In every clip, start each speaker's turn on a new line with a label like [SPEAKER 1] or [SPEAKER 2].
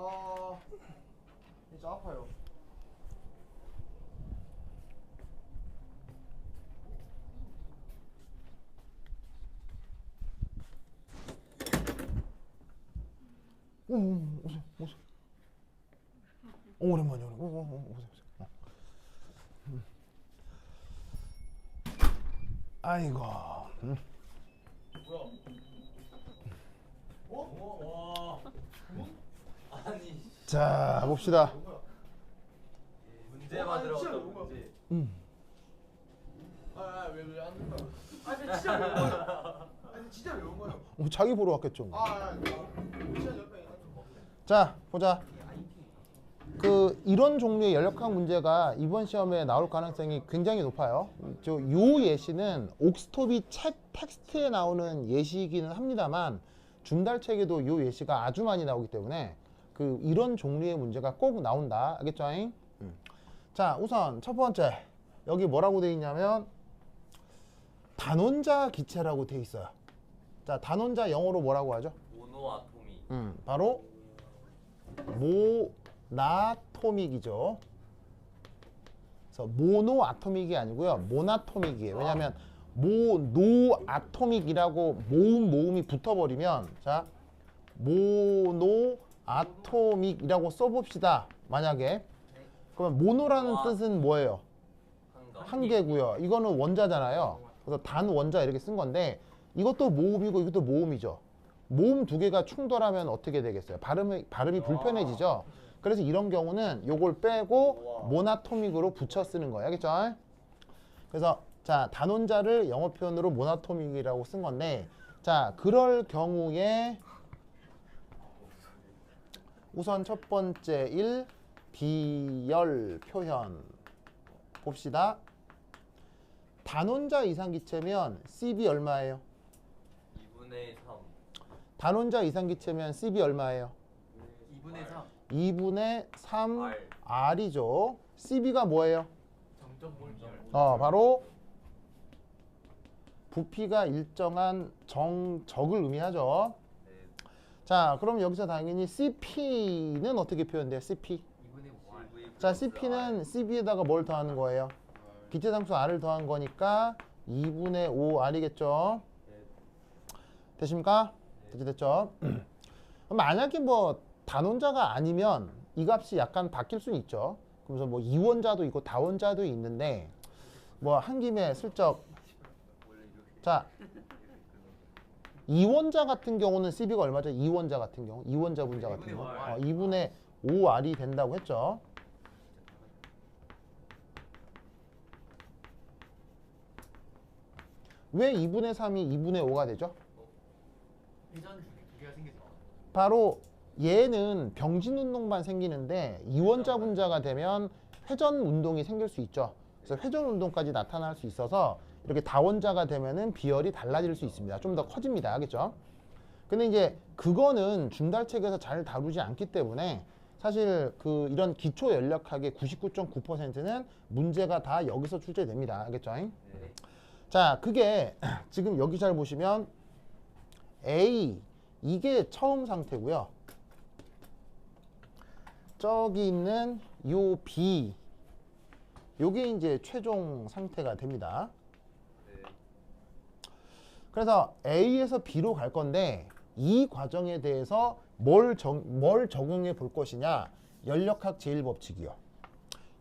[SPEAKER 1] 아 진짜 아파요.
[SPEAKER 2] 오, 오, 오세요, 오세요. 오, 오랜만이야, 오랜만. 오, 오, 오, 오세요, 오세요. 어. 음. 아이고. 음.
[SPEAKER 3] 와. 아니
[SPEAKER 2] 자, 봅시다.
[SPEAKER 3] 문제만
[SPEAKER 1] 아, 진짜
[SPEAKER 3] 들어갔다
[SPEAKER 1] 뭔가.
[SPEAKER 3] 문제.
[SPEAKER 2] 음.
[SPEAKER 1] 아왜왜안 된다. 아 근데 진짜 외운 거예요. 아니 진짜 외운 거예요.
[SPEAKER 2] 어, 자기 보러 왔겠죠. 뭐.
[SPEAKER 1] 아 아, 진짜 옆에 있는 거.
[SPEAKER 2] 자, 보자. 그 이런 종류의 연력학 문제가 이번 시험에 나올 가능성이 굉장히 높아요. 저요 예시는 옥스토비 책 텍스트에 나오는 예시이기는 합니다만 중달책에도 요 예시가 아주 많이 나오기 때문에 그 이런 종류의 문제가 꼭 나온다. 알겠죠? 잉? 음. 자, 우선 첫 번째 여기 뭐라고 돼 있냐면 단원자 기체라고 돼 있어요. 자, 단원자 영어로 뭐라고 하죠?
[SPEAKER 3] 모노아토미.
[SPEAKER 2] 음, 바로 모나토믹이죠. 그래서 모노아토믹이 아니고요. 모나토믹이에요. 왜냐하면 모노아토믹이라고 모음 모음이 붙어버리면 자 모노 아토믹이라고 써봅시다. 만약에 그러면 모노라는
[SPEAKER 3] 와.
[SPEAKER 2] 뜻은 뭐예요?
[SPEAKER 3] 한
[SPEAKER 2] 개고요. 이거는 원자잖아요. 그래서 단 원자 이렇게 쓴 건데 이것도 모음이고 이것도 모음이죠. 모음 두 개가 충돌하면 어떻게 되겠어요? 발음이 발음이 불편해지죠. 그래서 이런 경우는 요걸 빼고. 모나토믹으로 붙여 쓰는 거예요. 알겠죠? 그래서 자 단원자를 영어 표현으로 모나토믹이라고 쓴 건데 자 그럴 경우에 우선 첫 번째 일 비열 표현 봅시다. 단원자 이상 기체면 CB 얼마예요?
[SPEAKER 3] 2분의 3.
[SPEAKER 2] 단원자 이상 기체면 CB 얼마예요?
[SPEAKER 4] 2분의 3
[SPEAKER 2] 2분의 3
[SPEAKER 3] R.
[SPEAKER 2] R이죠. CB가 뭐예요? 어, 바로 부피가 일정한 정적을 의미하죠.
[SPEAKER 3] 네.
[SPEAKER 2] 자, 그럼 여기서 당연히 CP는 어떻게 표현돼요? CP.
[SPEAKER 4] 2분의 5
[SPEAKER 3] CV
[SPEAKER 2] 자, CP는 CB에다가 뭘 더하는 거예요? 기체상수 R을 더한 거니까 2분의 5 R이겠죠.
[SPEAKER 3] 네.
[SPEAKER 2] 되십니까? 됐죠, 만약에 뭐 단원자가 아니면 이 값이 약간 바뀔 수는 있죠. 그래서 뭐 이원자도 있고 다원자도 있는데 뭐 한 김에 슬쩍 자 이원자 같은 경우는 CB가 얼마죠? 이원자 같은 경우 이원자 분자 같은 경우 어, 2분의 5R이 된다고 했죠. 왜 2분의 3이 2분의 5가 되죠? 바로 얘는 병진 운동만 생기는데 이원자 분자가 되면 회전 운동이 생길 수 있죠. 그래서 회전 운동까지 나타날 수 있어서 이렇게 다원자가 되면은 비열이 달라질 수 있습니다. 좀 더 커집니다. 알겠죠? 근데 이제 그거는 중달책에서 잘 다루지 않기 때문에 사실 그 이런 기초 연력학의 99.9%는 문제가 다 여기서 출제됩니다. 알겠죠?
[SPEAKER 3] 네.
[SPEAKER 2] 자, 그게 지금 여기 잘 보시면 A 이게 처음 상태고요. 저기 있는 요 B 요게 이제 최종 상태가 됩니다.
[SPEAKER 3] 네.
[SPEAKER 2] 그래서 A에서 B로 갈 건데 이 과정에 대해서 뭘, 적, 뭘 적용해 볼 것이냐? 연력학 제일법칙이요.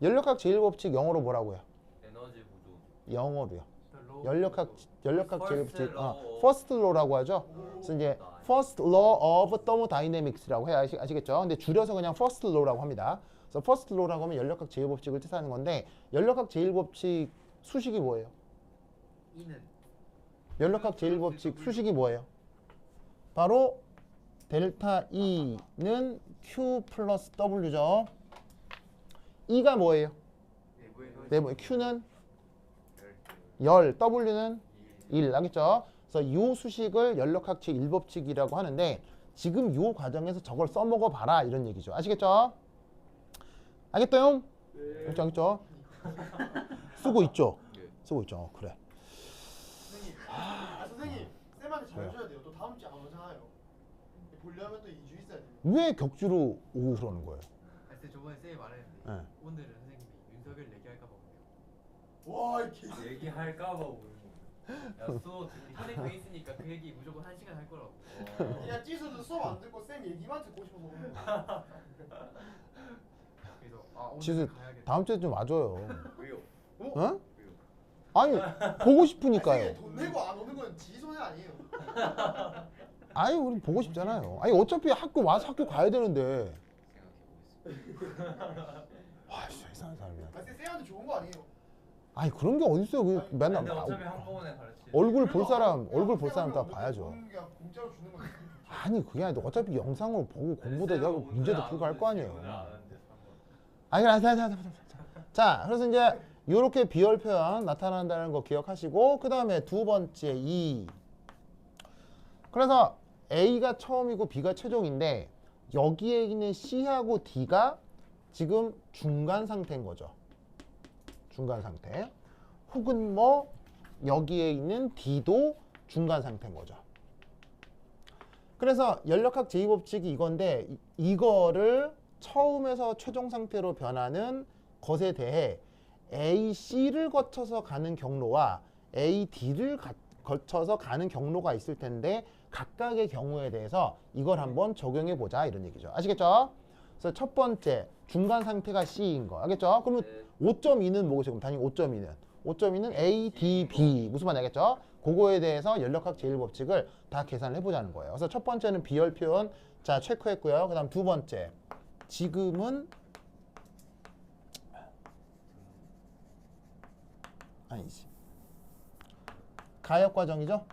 [SPEAKER 2] 연력학 제일법칙 영어로 뭐라고요?
[SPEAKER 3] 에너지 구조.
[SPEAKER 2] 영어로요. 연력학 연력학
[SPEAKER 3] First
[SPEAKER 2] 제일법칙 어,
[SPEAKER 3] law.
[SPEAKER 2] first law라고 하죠. 그래서 이제 first law of thermodynamics라고 해야 아시, 아시겠죠? 근데 줄여서 그냥 first law라고 합니다. 그래서 first law라고 하면 연력학 제일법칙을 뜻하는 건데 연력학 제일법칙 수식이 뭐예요?
[SPEAKER 4] E는
[SPEAKER 2] 연력학 제일법칙 수식이 뭐예요? 바로 델타 E는 Q 플러스 W죠. E가 뭐예요? 네, 뭐 Q는 열, W는 1 알겠죠? 그래서 이 수식을 연력학 제1법칙이라고 하는데 지금 이 과정에서 저걸 써먹어 봐라 이런 얘기죠. 아시겠죠? 알겠어요? 알겠죠? 알겠죠? 쓰고 있죠? 쓰고 있죠. 그래.
[SPEAKER 1] 선생님. 아 선생님 쌤한테 잘해줘야 돼요. 또 다음 주에 안 오잖아요. 보려면 또 2주 있어야 돼.
[SPEAKER 2] 왜 격주로 오고 그러는 거예요?
[SPEAKER 4] 아, 근데 저번에 쌤이 말했는데
[SPEAKER 2] 네.
[SPEAKER 4] 오늘은 선생님이 윤석열 얘기할까 봐 그래요.
[SPEAKER 1] 와, 이 개.
[SPEAKER 3] 얘기할까봐 오는 거. 야 수호 듣기
[SPEAKER 4] 선생님 있으니까 그 얘기 무조건 한 시간 할 거라고.
[SPEAKER 1] 그냥 찌수도 수업 안 듣고 쌤 얘기만 듣고 싶어서.
[SPEAKER 4] 그래서 아 오늘
[SPEAKER 2] 지수
[SPEAKER 4] 가야겠다.
[SPEAKER 2] 다음 주에 좀 와줘요.
[SPEAKER 3] 왜요?
[SPEAKER 2] 어? 아니 보고 싶으니까요.
[SPEAKER 1] 쌤이 돈 내고 안 오는 건 지 손해 아니에요.
[SPEAKER 2] 아니 우리 보고 싶잖아요. 아니 어차피 학교 와서 학교 가야 되는데. 아 진짜 이상한 사람이야.
[SPEAKER 1] 아, 쌤 쌤한테 좋은 거 아니에요.
[SPEAKER 2] 아니 그런 게 어딨어요? 그 맨날
[SPEAKER 3] 근데
[SPEAKER 2] 아,
[SPEAKER 3] 어차피 한꺼번에 가르치.
[SPEAKER 2] 얼굴 볼 사람 얼굴 볼 사람 다 봐야죠.
[SPEAKER 1] 공짜로 주는 건
[SPEAKER 2] 아니 그게 아니라 어차피 영상으로 보고 공부도 하고 문제도
[SPEAKER 3] 안
[SPEAKER 2] 풀고 할 거 아니에요. 아니 자, 자, 자, 자, 자, 자. 자, 그래서 이제 이렇게 비열 표현 나타난다는 거 기억하시고 그 다음에 두 번째 이. 그래서 A가 처음이고 B가 최종인데 여기에 있는 C하고 D가 지금 중간 상태인 거죠. 중간 상태. 혹은 뭐 여기에 있는 D도 중간 상태인 거죠. 그래서 연력학 제2법칙이 이건데 이- 이거를 처음에서 최종 상태로 변하는 것에 대해 AC를 거쳐서 가는 경로와 AD를 가- 거쳐서 가는 경로가 있을 텐데 각각의 경우에 대해서 이걸 한번 적용해 보자 이런 얘기죠. 아시겠죠? 그래서 첫 번째 중간 상태가 C인 거 알겠죠? 그러면
[SPEAKER 3] 네.
[SPEAKER 2] 5.2는 뭐겠어요? 그럼 당연히 5.2는 5.2는 A, D, B 무슨 말인지 알겠죠? 그거에 대해서 연력학 제1법칙을 다 계산을 해보자는 거예요. 그래서 첫 번째는 비열 표현 자 체크했고요. 그 다음 두 번째 지금은 아니지 가역 과정이죠?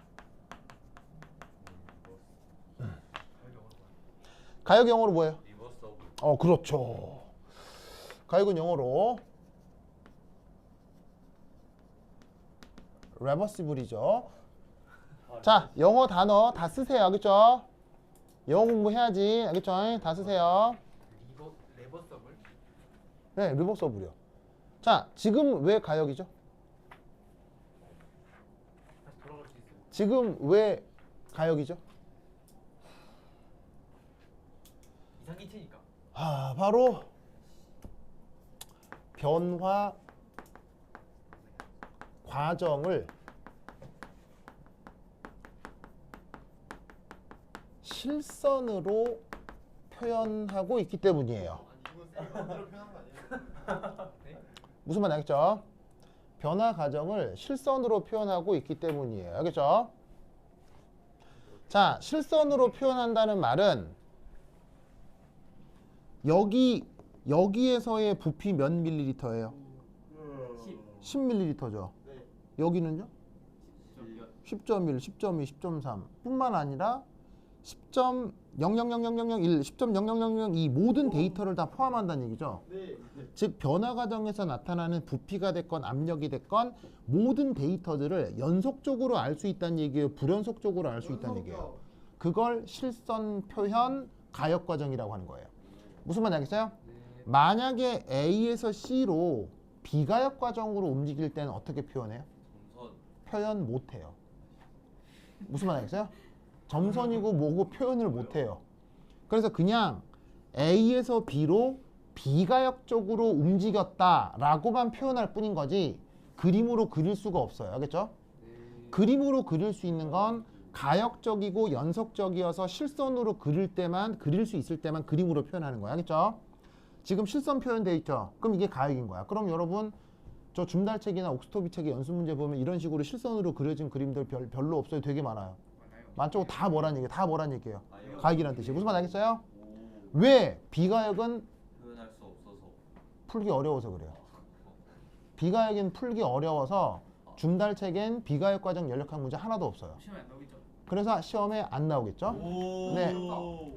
[SPEAKER 2] 가역 영어로 뭐예요? 어 그렇죠. 가역은 영어로 레버시블이죠. 자 영어 단어 다 쓰세요. 알겠죠? 영어 공부해야지. 알겠죠? 다 쓰세요. 네, 리버서블이요. 자 지금 왜 가역이죠?
[SPEAKER 4] 다시 돌아갈 수 있어요.
[SPEAKER 2] 지금 왜 가역이죠?
[SPEAKER 4] 이상기체니까.
[SPEAKER 2] 아 바로 변화 과정을 실선으로 표현하고 있기 때문이에요. 무슨 말 알겠죠? 변화 과정을 실선으로 표현하고 있기 때문이에요. 알겠죠? 자, 실선으로 표현한다는 말은 여기 여기에서의 부피 몇 밀리리터예요?
[SPEAKER 4] 10.
[SPEAKER 2] 10밀리리터죠.
[SPEAKER 1] 네.
[SPEAKER 2] 여기는요?
[SPEAKER 4] 저
[SPEAKER 2] 10.1, 10.2, 10.3 뿐만 아니라 10.0000001, 10.00002 모든 데이터를 다 포함한다는 얘기죠.
[SPEAKER 1] 네.
[SPEAKER 2] 즉 변화 과정에서 나타나는 부피가 됐건 압력이 됐건 모든 데이터들을 연속적으로 알 수 있다는 얘기예요. 불연속적으로 알 수 있다는 얘기예요. 그걸 실선 표현 가역 과정이라고 하는 거예요. 무슨 말인지 알겠어요? 만약에 A에서 C로 비가역 과정으로 움직일 때는 어떻게 표현해요? 표현 못 해요. 무슨 말 알겠어요? 점선이고 뭐고 표현을 못 해요. 그래서 그냥 A에서 B로 비가역적으로 움직였다라고만 표현할 뿐인 거지 그림으로 그릴 수가 없어요. 알겠죠? 그림으로 그릴 수 있는 건 가역적이고 연속적이어서 실선으로 그릴 때만 그릴 수 있을 때만 그림으로 표현하는 거야. 알겠죠? 지금 실선 표현돼 있죠. 그럼 이게 가역인 거야. 그럼 여러분 저 줌달책이나 옥스토비 책의 연습 문제 보면 이런 식으로 실선으로 그려진 그림들 별, 별로 없어요. 되게 많아요. 많죠? 다 뭐란 얘기예요? 다 뭐란 얘기예요?
[SPEAKER 3] 가역.
[SPEAKER 2] 가역이라는 뜻이에요. 무슨 말 알겠어요?
[SPEAKER 3] 오.
[SPEAKER 2] 왜 비가역은
[SPEAKER 3] 표현할 수 없어서.
[SPEAKER 2] 풀기 어려워서 그래요. 비가역은 풀기 어려워서 줌달책엔 비가역 과정 연력학 문제 하나도 없어요.
[SPEAKER 4] 시험에 안 나오겠죠?
[SPEAKER 2] 그래서 시험에 안 나오겠죠? 네.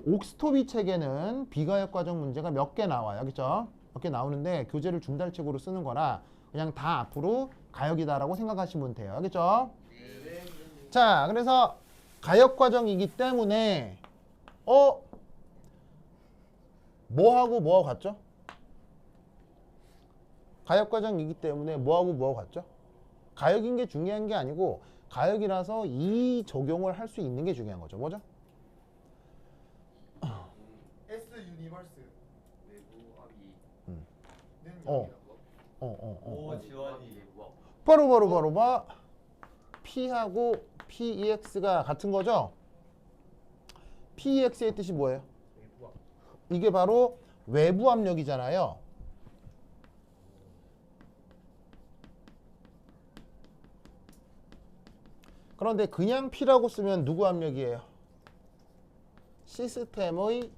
[SPEAKER 2] 옥스토비 책에는 비가역 과정 문제가 몇 개 나와요. 그죠? 몇 개 나오는데 교재를 중달책으로 쓰는 거라 그냥 다 앞으로 가역이다라고 생각하시면 돼요. 알겠죠?
[SPEAKER 1] 네.
[SPEAKER 2] 자, 그래서 가역 과정이기 때문에 어 뭐하고 뭐하고 같죠? 가역 과정이기 때문에 뭐하고 뭐하고 같죠? 가역인 게 중요한 게 아니고 가역이라서 이 적용을 할 수 있는 게 중요한 거죠. 뭐죠? S 유니버스 네, 뭐 음. 어. 어. 어, 어, 어.
[SPEAKER 3] 오 지원이 뭐.
[SPEAKER 2] 바로 바로 바로 봐 P하고 PEX가 같은 거죠? PEX의 뜻이 뭐예요? 이게 바로 외부 압력이잖아요. 그런데 그냥 P라고 쓰면 누구 압력이에요? 시스템의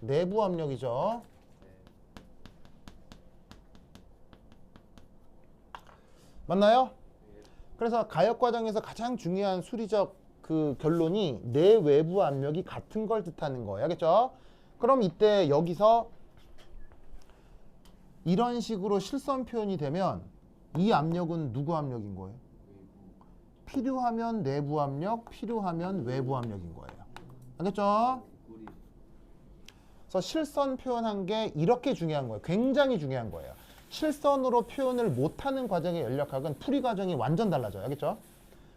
[SPEAKER 2] 내부 압력이죠. 맞나요? 그래서 가역 과정에서 가장 중요한 수리적 그 결론이 내 외부 압력이 같은 걸 뜻하는 거예요. 알겠죠? 그럼 이때 여기서 이런 식으로 실선 표현이 되면 이 압력은 누구 압력인 거예요? 필요하면 내부 압력, 필요하면 외부 압력인 거예요. 알겠죠? 그래서 실선 표현한 게 이렇게 중요한 거예요. 굉장히 중요한 거예요. 실선으로 표현을 못하는 과정의 연력학은 풀이 과정이 완전 달라져요. 알겠죠?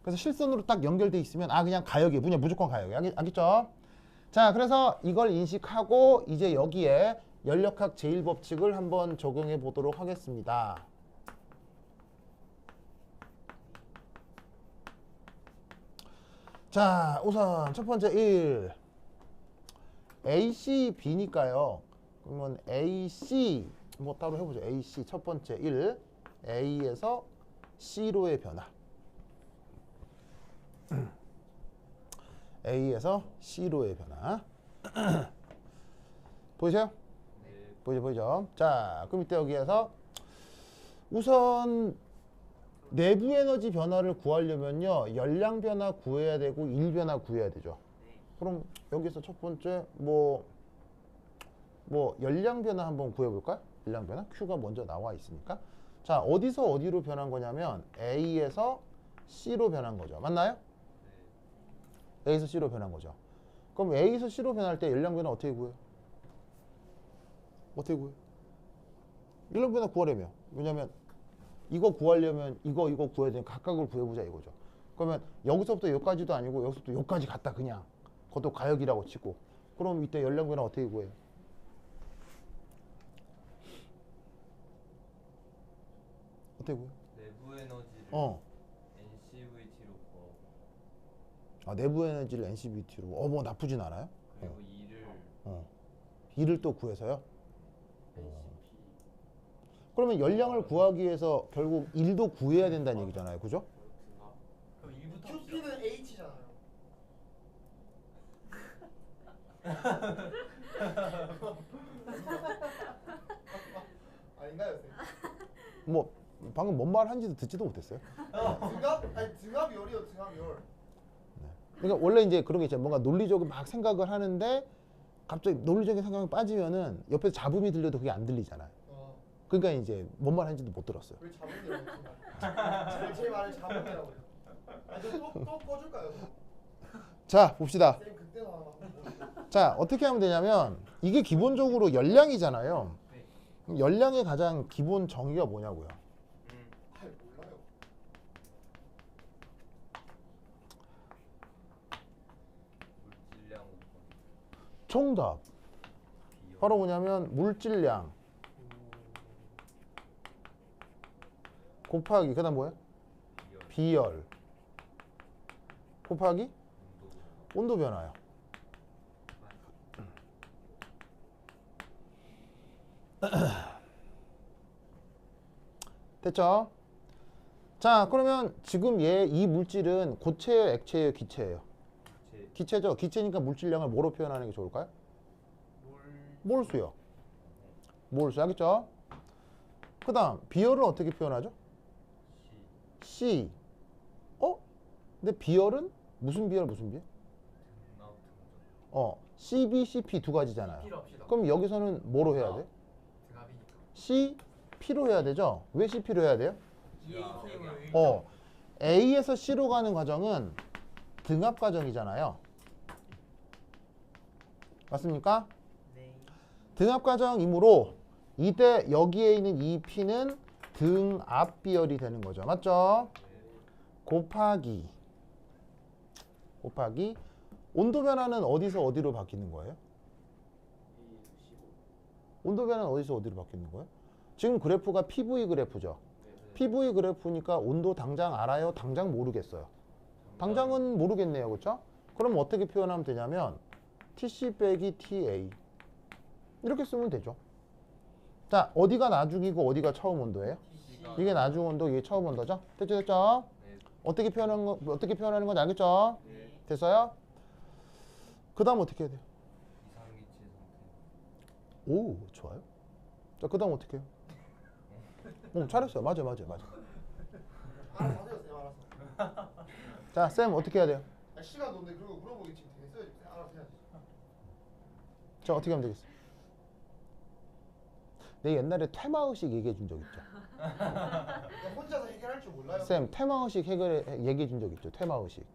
[SPEAKER 2] 그래서 실선으로 딱 연결돼 있으면 아 그냥 가역이에요. 그냥 무조건. 알겠, 알겠죠? 자, 그래서 이걸 인식하고 이제 여기에 연력학 제1법칙을 한번 적용해 보도록 하겠습니다. 자, 우선 첫 번째 1. AC, B니까요. 그러면 AC 뭐 따로 해보죠. AC 첫 번째 1. A에서 C로의 변화. A에서 C로의 변화. 보이세요? 보이죠, 보이죠? 자, 그럼 이때 여기에서 우선 내부 에너지 변화를 구하려면요, 열량 변화 구해야 되고 일 변화 구해야 되죠. 그럼 여기서 첫 번째 뭐, 뭐 열량 변화 한번 구해 볼까요? 열량 변화 Q가 먼저 나와 있으니까. 자, 어디서 어디로 변한 거냐면 A에서 C로 변한 거죠. 맞나요? A에서 C로 변한 거죠. 그럼 A에서 C로 변할 때 열량 변화 어떻게 구해요? 어떻게 구해요? 열량 변화 구하려면 왜냐면 이거 구하려면 이거 이거 구해야 되니까 각각을 구해보자 이거죠. 그러면 여기서부터 여기까지도 아니고 여기서부터 여기까지 갔다 그냥 그것도 가역이라고 치고 그럼 이때 열량 변화 어떻게 구해요? 어떻게 구해요?
[SPEAKER 3] 내부 에너지를
[SPEAKER 2] 어.
[SPEAKER 3] NCVT로 구하고
[SPEAKER 2] 아, 내부 에너지를 NCVT로 어 뭐 나쁘진 않아요.
[SPEAKER 3] 그리고 E를
[SPEAKER 2] 어. B를 또 구해서요.
[SPEAKER 3] NCP
[SPEAKER 2] 그러면 열량을 구하기 위해서 결국 1도 구해야 된다는 얘기잖아요. 그죠?
[SPEAKER 4] 그럼 1부터
[SPEAKER 1] QP는 H잖아요. 아닌가요?
[SPEAKER 2] 뭐 방금 뭔 말 한지도 듣지도 못했어요.
[SPEAKER 1] 등압? 아니 등압열이요, 등압열.
[SPEAKER 2] 그러니까 원래 이제 그런 게 있잖아요. 뭔가 논리적으로 막 생각을 하는데 갑자기 논리적인 생각이 빠지면은 옆에서 잡음이 들려도 그게 안 들리잖아요.
[SPEAKER 1] 어,
[SPEAKER 2] 그러니까 이제 뭔 말 하는지도 못 들었어요.
[SPEAKER 1] 왜 잡음이라고 했지? 제, 제 말을 잡음이라고 해요. 아니, 저또 또 꺼줄까요?
[SPEAKER 2] 자, 봅시다.
[SPEAKER 1] 선생님 그때 나와.
[SPEAKER 2] 자, 어떻게 하면 되냐면 이게 기본적으로 열량이잖아요.
[SPEAKER 4] 네.
[SPEAKER 2] 열량의 가장 기본 정의가 뭐냐고요.
[SPEAKER 1] 아, 몰라요.
[SPEAKER 3] 물질량
[SPEAKER 2] 정답. 바로 뭐냐면 물질량 곱하기 그다음 뭐예요?
[SPEAKER 3] 비열
[SPEAKER 2] 곱하기
[SPEAKER 3] 온도
[SPEAKER 2] 변화요. 됐죠? 자, 그러면 지금 얘 이 물질은 고체예요, 액체예요, 기체예요?
[SPEAKER 3] 제
[SPEAKER 2] 기체죠. 기체니까 물질량을 뭐로 표현하는 게 좋을까요?
[SPEAKER 4] 뭘
[SPEAKER 2] 몰수요. 몰수 알겠죠? 그 다음 비열은 어떻게 표현하죠?
[SPEAKER 3] C.
[SPEAKER 2] 어? 근데 비열은 무슨 비열 무슨 비열? 어, CB, CP 두 가지잖아요. 그럼 여기서는 뭐로 해야 돼?
[SPEAKER 4] 등압이니까.
[SPEAKER 2] C, P로 해야 되죠? 왜 CP로 해야 돼요? 어, A에서 C로 가는 과정은 등압 과정이잖아요. 맞습니까?
[SPEAKER 4] 네.
[SPEAKER 2] 등압 과정이므로 이때 여기에 있는 이 P는 등압 비열이 되는 거죠. 맞죠? 곱하기 곱하기 온도 변화는 어디서 어디로 바뀌는 거예요? 온도 변화는 어디서 어디로 바뀌는 거예요? 지금 그래프가 PV 그래프죠. PV 그래프니까 온도 당장 알아요? 당장 모르겠어요. 당장은 모르겠네요. 그렇죠? 그럼 어떻게 표현하면 되냐면 TC 빼기 TA 이렇게 쓰면 되죠. 자, 어디가 나중이고 어디가 처음 온도예요? 이게 나중 온도, 이게 처음 온도죠? 됐죠, 됐죠?
[SPEAKER 3] 네.
[SPEAKER 2] 어떻게 표현하는 거, 어떻게 표현하는 건지 알겠죠?
[SPEAKER 3] 네.
[SPEAKER 2] 됐어요? 그 다음 어떻게 해야 돼요? 오, 좋아요. 자, 그 다음 어떻게 해요? 응, 잘했어요. 맞아, 맞아, 맞아.
[SPEAKER 1] 하세요 쌤 알아서
[SPEAKER 2] 자, 쌤 어떻게 해야 돼요?
[SPEAKER 1] 아, 시간 없는데 그리고 물어보기 지금 되겠어요 쌤 알아서 해야지
[SPEAKER 2] 자, 어떻게 하면 되겠어? 내 옛날에 퇴마의식 얘기해 준 적 있죠?
[SPEAKER 1] 야, 혼자서 해결할 줄 몰라요?
[SPEAKER 2] 쌤, 퇴마의식 해결해 얘기해 준 적 있죠? 퇴마의식.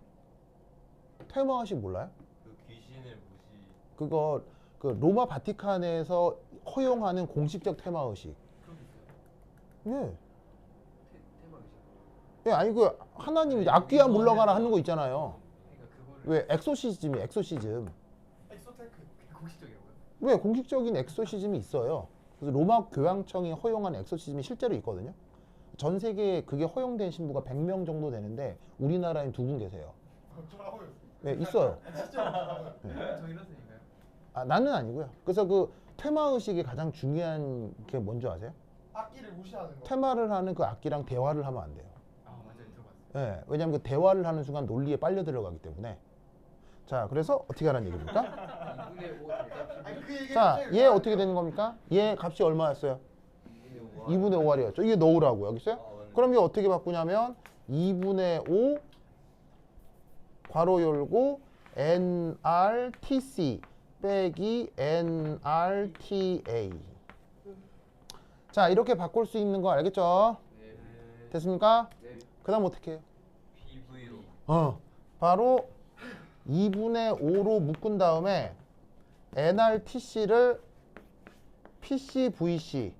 [SPEAKER 2] 퇴마의식 몰라요?
[SPEAKER 3] 그 귀신을 무시.
[SPEAKER 2] 그거 그 로마 바티칸에서 허용하는 공식적 퇴마의식. 예. 예, 아니 그 하나님 악귀야 물러가라 하는 거 있잖아요.
[SPEAKER 4] 그러니까
[SPEAKER 2] 왜 엑소시즘이 엑소시즘.
[SPEAKER 1] 엑소테크
[SPEAKER 4] 그게 공식적이라고요?
[SPEAKER 2] 왜 공식적인 엑소시즘이 있어요. 그래서 로마 교황청이 허용한 엑소시즘이 실제로 있거든요. 전 세계에 그게 허용된 신부가 100명 정도 되는데 우리나라엔 두 분 계세요. 네, 있어요.
[SPEAKER 4] 이런 쌤인가요?
[SPEAKER 2] 아, 나는 아니고요. 그래서 그 테마 의식이 가장 중요한 게 뭔지 아세요?
[SPEAKER 1] 악기를 무시하는 거
[SPEAKER 2] 테마를 하는 그 악기랑 대화를 하면 안 돼요.
[SPEAKER 4] 아 맞아요 들어봤어요.
[SPEAKER 2] 예, 왜냐하면 그 대화를 하는 순간 논리에 빨려 들어가기 때문에. 자, 그래서 어떻게 하라는 얘기입니까?
[SPEAKER 4] 2분의 5 대답
[SPEAKER 1] 아니 그
[SPEAKER 2] 자, 얘 어떻게 되는 겁니까? 얘 값이 얼마였어요? 2분의 5R이었죠. 이게 넣으라고 여기 있어요?
[SPEAKER 3] 아.
[SPEAKER 2] 그럼 이거 어떻게 바꾸냐면 2분의 5 괄호 열고 NRTC 빼기 NRTA 자 이렇게 바꿀 수 있는 거 알겠죠?
[SPEAKER 4] 네.
[SPEAKER 2] 됐습니까?
[SPEAKER 4] 네.
[SPEAKER 2] 그 다음 어떻게 해요?
[SPEAKER 3] PV로.
[SPEAKER 2] 어 바로 2분의 5로 묶은 다음에 NRTC를 PCVC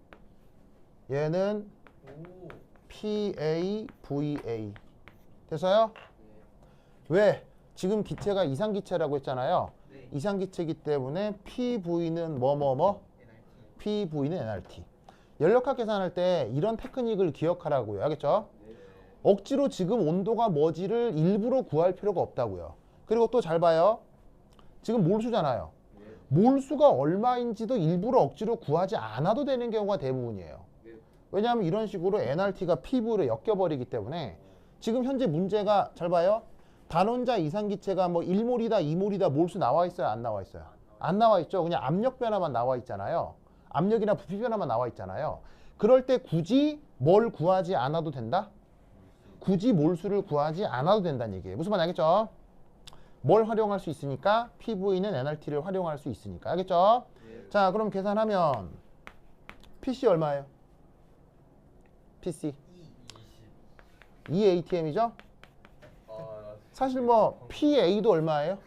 [SPEAKER 2] 얘는
[SPEAKER 4] 오.
[SPEAKER 2] PAVA 됐어요? 왜? 지금 기체가 이상기체라고 했잖아요.
[SPEAKER 4] 네.
[SPEAKER 2] 이상기체이기 때문에 PV는 뭐뭐뭐 PV는 NRT. 연력학 계산할 때 이런 테크닉을 기억하라고요. 알겠죠? 억지로 지금 온도가 뭐지를 일부러 구할 필요가 없다고요. 그리고 또 잘 봐요. 지금 몰수잖아요. 몰수가 얼마인지도 일부러 억지로 구하지 않아도 되는 경우가 대부분이에요. 왜냐하면 이런 식으로 NRT가 PV로 엮여버리기 때문에 지금 현재 문제가 잘 봐요. 단원자 이상기체가 뭐 1몰이다, 2몰이다 몰수 나와 있어요? 안 나와 있어요? 안 나와 있죠. 그냥 압력 변화만 나와 있잖아요. 압력이나 부피 변화만 나와 있잖아요. 그럴 때 굳이 뭘 구하지 않아도 된다? 굳이 몰수를 구하지 않아도 된다는 얘기예요. 무슨 말인지 알겠죠? 뭘 활용할 수 있으니까 PV는 NRT를 활용할 수 있으니까 알겠죠? 자 그럼 계산하면 PC 얼마예요? PC 2 ATM이죠?
[SPEAKER 3] 아,
[SPEAKER 2] 사실 뭐 PA도 얼마예요?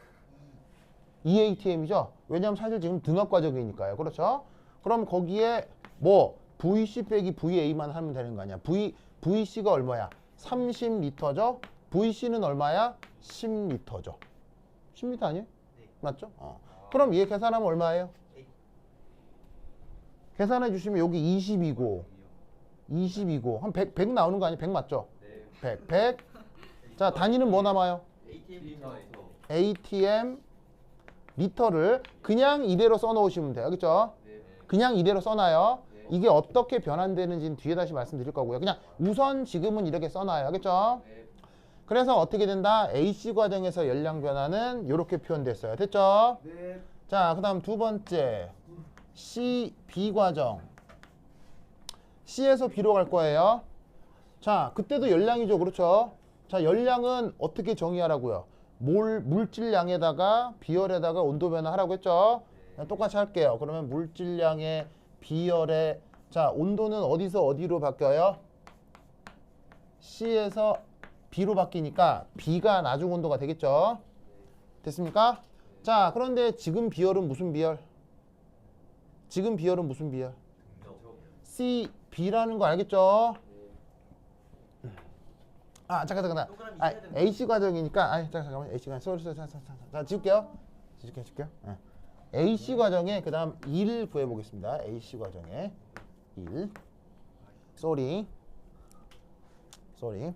[SPEAKER 2] 2 ATM이죠? 왜냐하면 사실 지금 등압 과정이니까요. 그렇죠? 그럼 거기에 뭐 VC 빼기 VA만 하면 되는 거 아니야? V, VC가 얼마야? 30리터죠? VC는 얼마야? 10리터죠. 10리터 아니에요? 맞죠? 어. 그럼 얘 계산하면 얼마예요? 계산해 주시면 여기 20이고 20이고 한 100, 100 나오는 거 아니에요? 100 맞죠?
[SPEAKER 3] 네.
[SPEAKER 2] 100, 100. 자, 단위는 뭐 남아요? ATM 리터를 그냥 이대로 써 놓으시면 돼요. 그렇죠? 그냥 이대로 써놔요. 이게 어떻게 변환되는지는 뒤에 다시 말씀드릴 거고요. 그냥 우선 지금은 이렇게 써놔요. 알겠죠? 그래서 어떻게 된다? AC 과정에서 열량 변화는 이렇게 표현됐어요. 됐죠?
[SPEAKER 1] 네
[SPEAKER 2] 자, 그 다음 두 번째 C, B 과정 C에서 B로 갈 거예요. 자, 그때도 열량이죠. 그렇죠? 자, 열량은 어떻게 정의하라고요? 몰, 물질량에다가 비열에다가 온도 변화하라고 했죠? 그냥 똑같이 할게요. 그러면 물질량의 비열의 자, 온도는 어디서 어디로 바뀌어요? C에서 B로 바뀌니까 B가 나중 온도가 되겠죠? 됐습니까? 자, 그런데 지금 비열은 무슨 비열? 지금 비열은 무슨 비열? C, B라는 거 알겠죠? 아, 잠깐, 잠깐, 잠깐. 아, AC 과정이니까, 아, 잠깐, 잠깐만. AC 과정, 소리, 소리, 소리, 소리, 소리. 자, 지울게요. 지울게요, 지울게요. 예. AC 과정에 그 다음 1 구해보겠습니다. AC 과정에 1. 쏘리. 쏘리.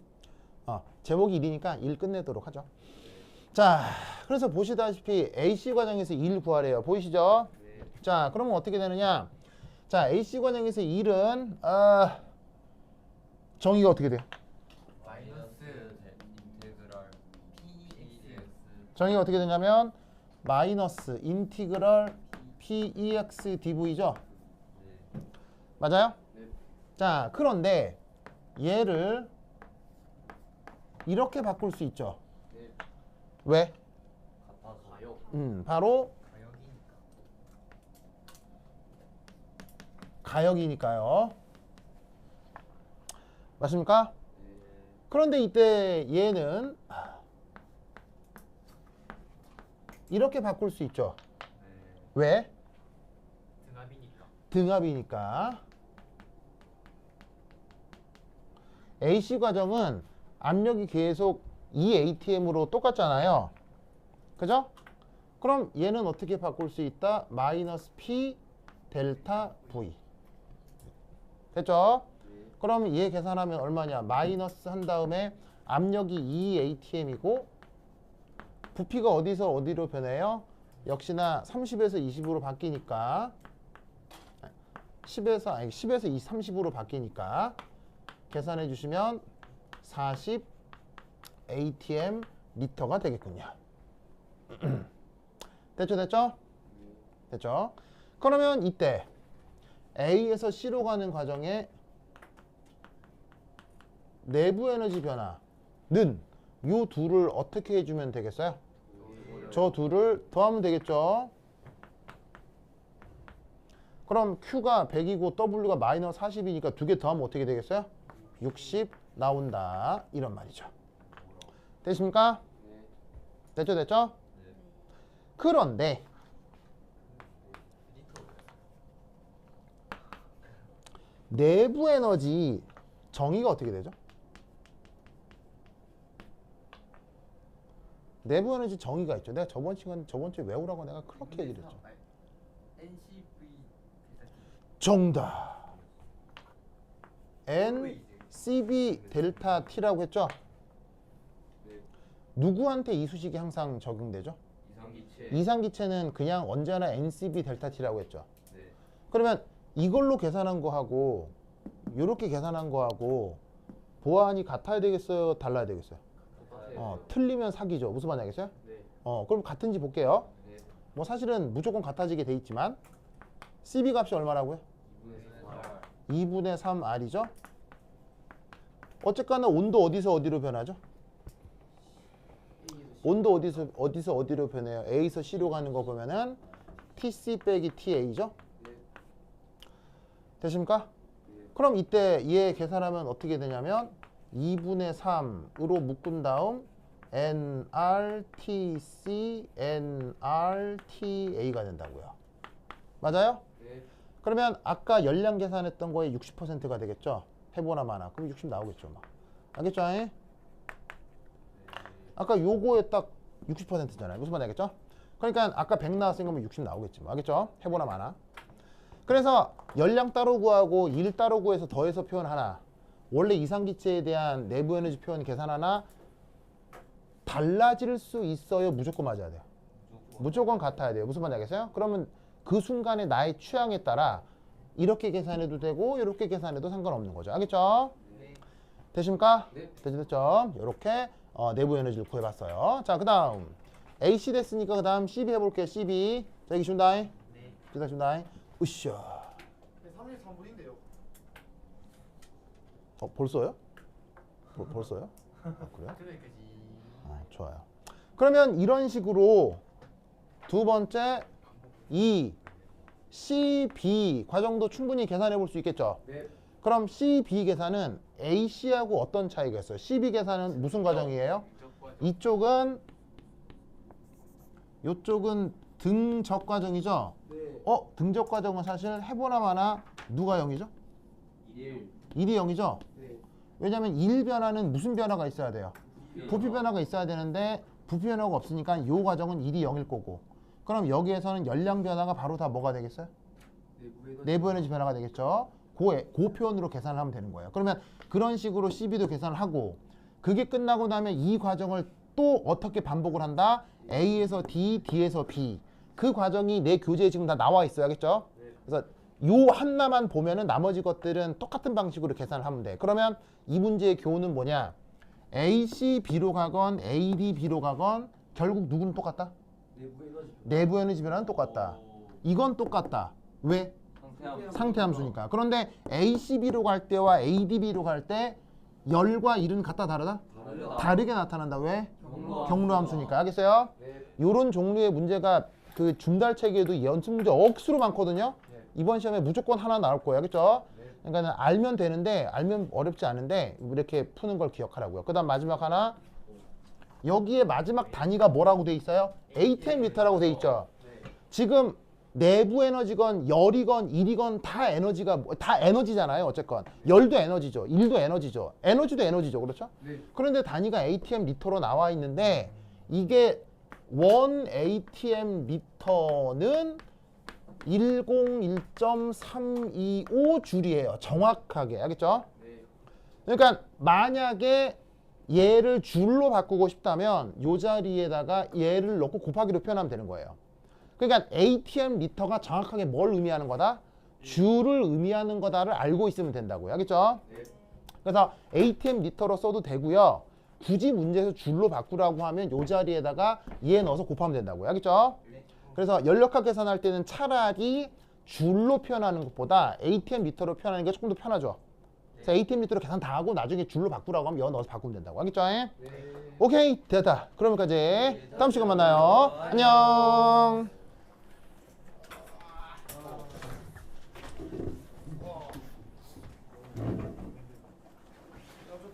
[SPEAKER 2] 어, 제목이 1이니까 1 끝내도록 하죠. 자, 그래서 보시다시피 AC 과정에서 1 구하래요. 보이시죠?
[SPEAKER 3] 네.
[SPEAKER 2] 자, 그러면 어떻게 되느냐? 자, AC 과정에서 1은 아, 정의가 어떻게 돼요?
[SPEAKER 3] 마이너스 인테그랄 PEX
[SPEAKER 2] 정의가 어떻게 되냐면 마이너스 인티그럴 PEX dv죠.
[SPEAKER 3] 네.
[SPEAKER 2] 맞아요?
[SPEAKER 4] 네.
[SPEAKER 2] 자, 그런데 얘를 이렇게 바꿀 수 있죠.
[SPEAKER 4] 네.
[SPEAKER 2] 왜?
[SPEAKER 4] 가요.
[SPEAKER 2] 음, 바로
[SPEAKER 3] 가역이니까
[SPEAKER 2] 가역이니까요. 맞습니까?
[SPEAKER 4] 네.
[SPEAKER 2] 그런데 이때 얘는 이렇게 바꿀 수 있죠.
[SPEAKER 3] 네.
[SPEAKER 2] 왜?
[SPEAKER 4] 등압이니까.
[SPEAKER 2] 등압이니까. AC 과정은 압력이 계속 E EATM으로 똑같잖아요. 그죠? 그럼 얘는 어떻게 바꿀 수 있다? 마이너스 P 델타 V. 됐죠?
[SPEAKER 4] 네.
[SPEAKER 2] 그럼 얘 계산하면 얼마냐? 마이너스 한 다음에 압력이 E EATM이고 부피가 어디서 어디로 변해요? 역시나 30에서 20으로 바뀌니까 10에서 아니 10에서 20, 30으로 바뀌니까 계산해 주시면 40 ATM 리터가 되겠군요. 됐죠, 됐죠? 됐죠? 그러면 이때 A에서 C로 가는 과정에 내부 에너지 변화는 요 둘을 어떻게 해주면 되겠어요? 저 둘을 더하면 되겠죠. 그럼 Q가 100이고 W가 마이너스 40이니까 두 개 더하면 어떻게 되겠어요? 60 나온다. 이런 말이죠. 됐습니까?
[SPEAKER 4] 네.
[SPEAKER 2] 됐죠, 됐죠?
[SPEAKER 3] 네.
[SPEAKER 2] 그런데 내부 에너지 정의가 어떻게 되죠? 내부 에너지 정의가 있죠. 내가 저번 시간 저번 주에 외우라고 내가 그렇게 얘기를 했죠. 정답. N CB 델타 T라고 했죠.
[SPEAKER 4] 네.
[SPEAKER 2] 누구한테 이 수식이 항상 적용되죠?
[SPEAKER 3] 이상기체
[SPEAKER 2] 이상기체는 그냥 언제나 NCB 델타 T라고 했죠.
[SPEAKER 3] 네.
[SPEAKER 2] 그러면 이걸로 계산한 거하고 이렇게 계산한 거하고 보안이 같아야 되겠어요? 달라야 되겠어요? 어, 틀리면 사기죠. 무슨 말인지 알겠어요?
[SPEAKER 4] 네.
[SPEAKER 2] 어, 그럼 같은지 볼게요.
[SPEAKER 4] 네.
[SPEAKER 2] 뭐 사실은 무조건 같아지게 돼 있지만 CB 값이 얼마라고요?
[SPEAKER 4] 2분의
[SPEAKER 2] 2분의 3R이죠. 어쨌거나 온도 어디서 어디로 변하죠? 온도 어디서 어디서 어디로 변해요? A에서 C로 가는 거 보면은 TC 빼기 TA죠.
[SPEAKER 4] 네.
[SPEAKER 2] 되십니까?
[SPEAKER 4] 네.
[SPEAKER 2] 그럼 이때 얘 계산하면 어떻게 되냐면 2분의 3으로 묶은 다음 NRTC NRTA가 된다고요. 맞아요?
[SPEAKER 4] 네.
[SPEAKER 2] 그러면 아까 열량 계산했던 거에 60%가 되겠죠? 해보나 마나. 그럼 60 나오겠죠, 막. 알겠죠? 잉? 아까 요거에 딱 60%잖아요. 무슨 말인지 알겠죠? 그러니까 아까 100 나왔으니까 뭐60 나오겠지. 뭐. 알겠죠? 해보나 마나. 그래서 열량 따로 구하고 일 따로 구해서 더해서 표현 하나. 원래 이상기체에 대한 내부 에너지 표현 계산 하나. 달라질 수 있어요. 무조건 맞아야 돼요. 무조건 같아야 돼요. 무슨 말인지 알겠어요? 그러면 그 순간에 나의 취향에 따라 이렇게 계산해도 되고 이렇게 계산해도 상관없는 거죠. 알겠죠?
[SPEAKER 4] 네.
[SPEAKER 2] 되십니까?
[SPEAKER 4] 네.
[SPEAKER 2] 됐죠, 됐죠? 이렇게 어, 내부 에너지를 구해봤어요. 자, 그 다음 AC 됐으니까 그 다음 CB 해볼게요. CB. 자, 여기 준다잉.
[SPEAKER 3] 네.
[SPEAKER 2] 준다, 준다잉. 으쌰.
[SPEAKER 1] 33분인데요.
[SPEAKER 2] 어, 벌써요? 뭐, 벌써요? 아, 그래요? 아, 좋아요. 그러면 이런 식으로 두 번째 이 CB 과정도 충분히 계산해 볼 수 있겠죠.
[SPEAKER 4] 네.
[SPEAKER 2] 그럼 CB 계산은 AC하고 어떤 차이가 있어요? CB 계산은 무슨 과정이에요? 이쪽은 이쪽은 등적 과정이죠.
[SPEAKER 1] 네.
[SPEAKER 2] 어, 등적 과정은 사실 해보나 마나 누가 0이죠?
[SPEAKER 4] 1.
[SPEAKER 2] 1이 0이죠.
[SPEAKER 1] 네.
[SPEAKER 2] 왜냐하면 1 변화는 무슨 변화가 있어야 돼요? 부피 변화가 있어야 되는데 부피 변화가 없으니까 이 과정은 1이 0일 거고 그럼 여기에서는 열량 변화가 바로 다 뭐가 되겠어요?
[SPEAKER 4] 내부 에너지.
[SPEAKER 2] 변화가 되겠죠. 그, 그 표현으로 계산을 하면 되는 거예요. 그러면 그런 식으로 CB도 계산을 하고 그게 끝나고 나면 이 과정을 또 어떻게 반복을 한다? A에서 D, D에서 B. 그 과정이 내 교재에 지금 다 나와 있어요. 알겠죠? 그래서 요 하나만 보면은 나머지 것들은 똑같은 방식으로 계산을 하면 돼. 그러면 이 문제의 교훈은 뭐냐? AC B로 가건 AD B로 가건 결국 누구는 똑같다?
[SPEAKER 1] 내부 에너지.
[SPEAKER 2] 변화는 똑같다. 이건 똑같다. 왜?
[SPEAKER 3] 상태함.
[SPEAKER 2] 상태 함수니까. 그런데 ACB로 갈 때와 ADB로 갈 때 열과 일은 같다 다르다?
[SPEAKER 3] 다르다.
[SPEAKER 2] 다르게 나타난다. 왜?
[SPEAKER 3] 경로
[SPEAKER 2] 경로 함수니까. 알겠어요?
[SPEAKER 1] 네.
[SPEAKER 2] 요런 종류의 문제가 그 중달 체계에도 연습 문제 억수로 많거든요.
[SPEAKER 1] 네.
[SPEAKER 2] 이번 시험에 무조건 하나 나올 거예요. 알겠죠?
[SPEAKER 1] 네.
[SPEAKER 2] 그러니까 알면 되는데 알면 어렵지 않은데 이렇게 푸는 걸 기억하라고요. 그다음 마지막 하나 여기에 마지막 단위가 뭐라고 돼 있어요? ATM 미터라고 돼 있죠.
[SPEAKER 3] 네.
[SPEAKER 2] 지금 내부 에너지건 열이건 일이건 다 에너지가 뭐- 다 에너지잖아요. 어쨌건 열도 에너지죠. 일도 에너지죠. 에너지도 에너지죠. 그렇죠?
[SPEAKER 3] 네.
[SPEAKER 2] 그런데 단위가 ATM 리터로 나와 있는데 이게 원 ATM 리터는 101.325 줄이에요. 정확하게. 알겠죠?
[SPEAKER 3] 네.
[SPEAKER 2] 그러니까 만약에 얘를 줄로 바꾸고 싶다면 요 자리에다가 얘를 넣고 곱하기로 표현하면 되는 거예요. 그러니까 ATM 리터가 정확하게 뭘 의미하는 거다? 줄을 의미하는 거다를 알고 있으면 된다고요. 알겠죠?
[SPEAKER 3] 네.
[SPEAKER 2] 그래서 ATM 리터로 써도 되고요. 굳이 문제에서 줄로 바꾸라고 하면 요 자리에다가 얘 넣어서 곱하면 된다고요. 알겠죠?
[SPEAKER 3] 네.
[SPEAKER 2] 그래서 연력학 계산할 때는 차라리 줄로 표현하는 것보다 ATM 미터로 표현하는 게 조금 더 편하죠. 그래서 ATM 밑으로 계산 다 하고 나중에 줄로 바꾸라고 하면 여 넣어서 바꾸면 된다고 알겠죠?
[SPEAKER 3] 네.
[SPEAKER 2] 오케이 됐다. 그러면까지 네, 다음 시간 만나요. 안녕. 안녕.